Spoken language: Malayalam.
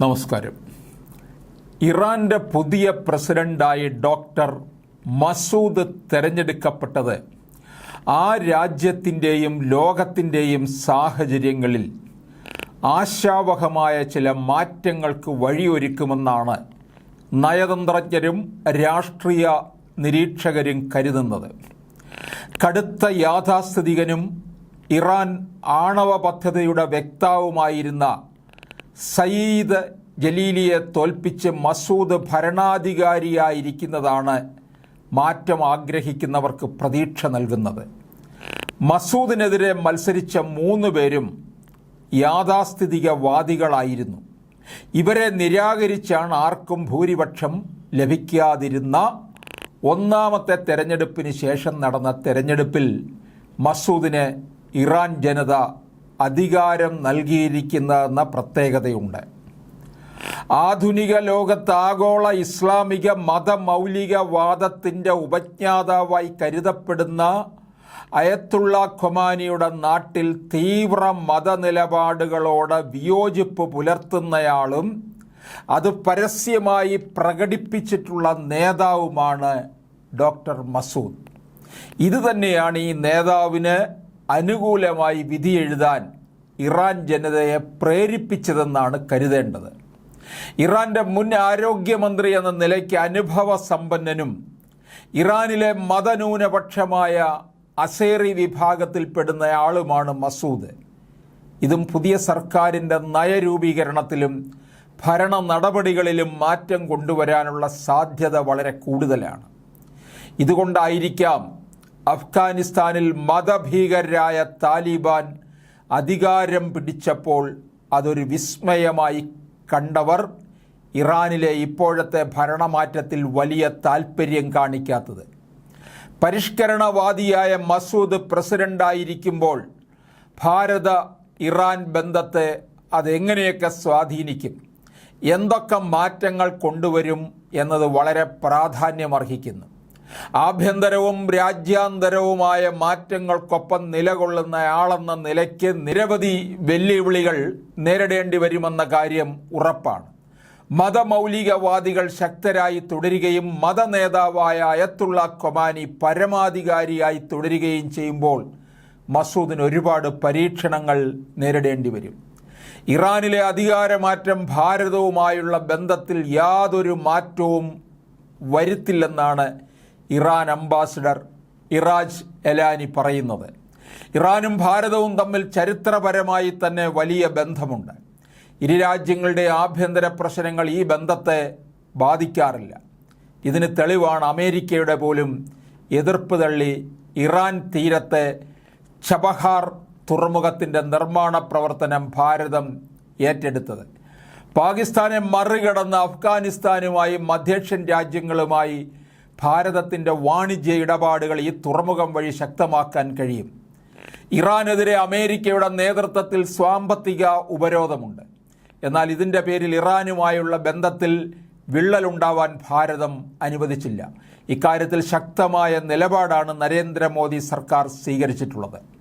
നമസ്കാരം. ഇറാന്റെ പുതിയ പ്രസിഡന്റായി ഡോക്ടർ മസൂദ് തെരഞ്ഞെടുക്കപ്പെട്ടത് ആ രാജ്യത്തിന്റെയും ലോകത്തിന്റെയും സാഹചര്യങ്ങളിൽ ആശാവഹമായ ചില മാറ്റങ്ങൾക്ക് വഴിയൊരുക്കുമെന്നാണ് നയതന്ത്രജ്ഞരും രാഷ്ട്രീയ നിരീക്ഷകരും കരുതുന്നത്. കടുത്ത യാഥാസ്ഥിതികനും ഇറാൻ ആണവ പദ്ധതിയുടെ വ്യക്താവുമായിരുന്ന സയീദ് ജലീലിയെ തോൽപ്പിച്ച് മസൂദ് ഭരണാധികാരിയായിരിക്കുന്നതാണ് മാറ്റം ആഗ്രഹിക്കുന്നവർക്ക് പ്രതീക്ഷ നൽകുന്നത്. മസൂദിനെതിരെ മത്സരിച്ച മൂന്ന് പേരും യാഥാസ്ഥിതികവാദികളായിരുന്നു. ഇവരെ നിരാകരിച്ചാണ് ആർക്കും ഭൂരിപക്ഷം ലഭിക്കാതിരുന്ന ഒന്നാമത്തെ തെരഞ്ഞെടുപ്പിന് ശേഷം നടന്ന തെരഞ്ഞെടുപ്പിൽ മസൂദിനെ ഇറാൻ ജനത അധികാരം നൽകിയിരിക്കുന്നതെന്ന പ്രത്യേകതയുണ്ട്. ആധുനിക ലോകത്ത് ആഗോള ഇസ്ലാമിക മതമൗലികവാദത്തിന്റെ ഉപജ്ഞാതാവായി കരുതപ്പെടുന്ന അയത്തുള്ള ഖൊമാനിയുടെ നാട്ടിൽ തീവ്ര മതനിലപാടുകളോട് വിയോജിപ്പ് പുലർത്തുന്നയാളും അത് പരസ്യമായി പ്രകടിപ്പിച്ചിട്ടുള്ള നേതാവുമാണ് ഡോക്ടർ മസൂദ്. ഇത് തന്നെയാണ് ഈ നേതാവിന് അനുകൂലമായി വിധി എഴുതാൻ ഇറാൻ ജനതയെ പ്രേരിപ്പിച്ചതെന്നാണ് കരുതേണ്ടത്. ഇറാന്റെ മുൻ ആരോഗ്യമന്ത്രി എന്ന നിലയ്ക്ക് അനുഭവ സമ്പന്നനും ഇറാനിലെ മതന്യൂനപക്ഷമായ അസേറി വിഭാഗത്തിൽപ്പെടുന്ന ആളുമാണ് മസൂദ്. ഇതും പുതിയ സർക്കാരിന്റെ നയരൂപീകരണത്തിലും ഭരണ നടപടികളിലും മാറ്റം കൊണ്ടുവരാനുള്ള സാധ്യത വളരെ കൂടുതലാണ്. ഇതുകൊണ്ടായിരിക്കാം അഫ്ഗാനിസ്ഥാനിൽ മതഭീകരരായ താലിബാൻ അധികാരം പിടിച്ചപ്പോൾ അതൊരു വിസ്മയമായി കണ്ടവർ ഇറാനിലെ ഇപ്പോഴത്തെ ഭരണമാറ്റത്തിൽ വലിയ താൽപ്പര്യം കാണിക്കാത്തത്. പരിഷ്കരണവാദിയായ മസൂദ് പ്രസിഡന്റായിരിക്കുമ്പോൾ ഭാരത ഇറാൻ ബന്ധത്തെ അതെങ്ങനെയൊക്കെ സ്വാധീനിക്കും എന്തൊക്കെ മാറ്റങ്ങൾ കൊണ്ടുവരും എന്നത് വളരെ പ്രാധാന്യമർഹിക്കുന്നു. ആഭ്യന്തരവും രാജ്യാന്തരവുമായ മാറ്റങ്ങൾക്കൊപ്പം നിലകൊള്ളുന്നയാളെന്ന നിലയ്ക്ക് നിരവധി വെല്ലുവിളികൾ നേരിടേണ്ടി വരുമെന്ന കാര്യം ഉറപ്പാണ്. മതമൗലികവാദികൾ ശക്തരായി തുടരുകയും മതനേതാവായ അയത്തുള്ള കൊമാനി പരമാധികാരിയായി തുടരുകയും ചെയ്യുമ്പോൾ മസൂദിന് ഒരുപാട് പരീക്ഷണങ്ങൾ നേരിടേണ്ടി വരും. ഇറാനിലെ അധികാരമാറ്റം ഭാരതവുമായുള്ള ബന്ധത്തിൽ യാതൊരു മാറ്റവും വരുത്തില്ലെന്നാണ് ഇറാൻ അംബാസിഡർ ഇറാജ് എലാനി പറയുന്നത് ഇറാനും ഭാരതവും തമ്മിൽ ചരിത്രപരമായി തന്നെ വലിയ ബന്ധമുണ്ട്. ഇരു രാജ്യങ്ങളുടെ ആഭ്യന്തര പ്രശ്നങ്ങൾ ഈ ബന്ധത്തെ ബാധിക്കാറില്ല. ഇതിന് തെളിവാണ് അമേരിക്കയുടെ പോലും എതിർപ്പ് തള്ളി ഇറാൻ തീരത്തെ ചബഹാർ തുറമുഖത്തിന്റെ നിർമ്മാണ പ്രവർത്തനം ഭാരതം ഏറ്റെടുത്തത്. പാകിസ്ഥാനെ മറികടന്ന് അഫ്ഗാനിസ്ഥാനുമായും മധ്യേഷ്യൻ രാജ്യങ്ങളുമായി ഭാരതത്തിന്റെ വാണിജ്യ ഇടപാടുകൾ ഈ തുറമുഖം വഴി ശക്തമാക്കാൻ കഴിയും. ഇറാനെതിരെ അമേരിക്കയുടെ നേതൃത്വത്തിൽ സാമ്പത്തിക ഉപരോധമുണ്ട്. എന്നാൽ ഇതിന്റെ പേരിൽ ഇറാനുമായുള്ള ബന്ധത്തിൽ വിള്ളലുണ്ടാവാൻ ഭാരതം അനുവദിച്ചില്ല. ഇക്കാര്യത്തിൽ ശക്തമായ നിലപാടാണ് നരേന്ദ്രമോദി സർക്കാർ സ്വീകരിച്ചിട്ടുള്ളത്.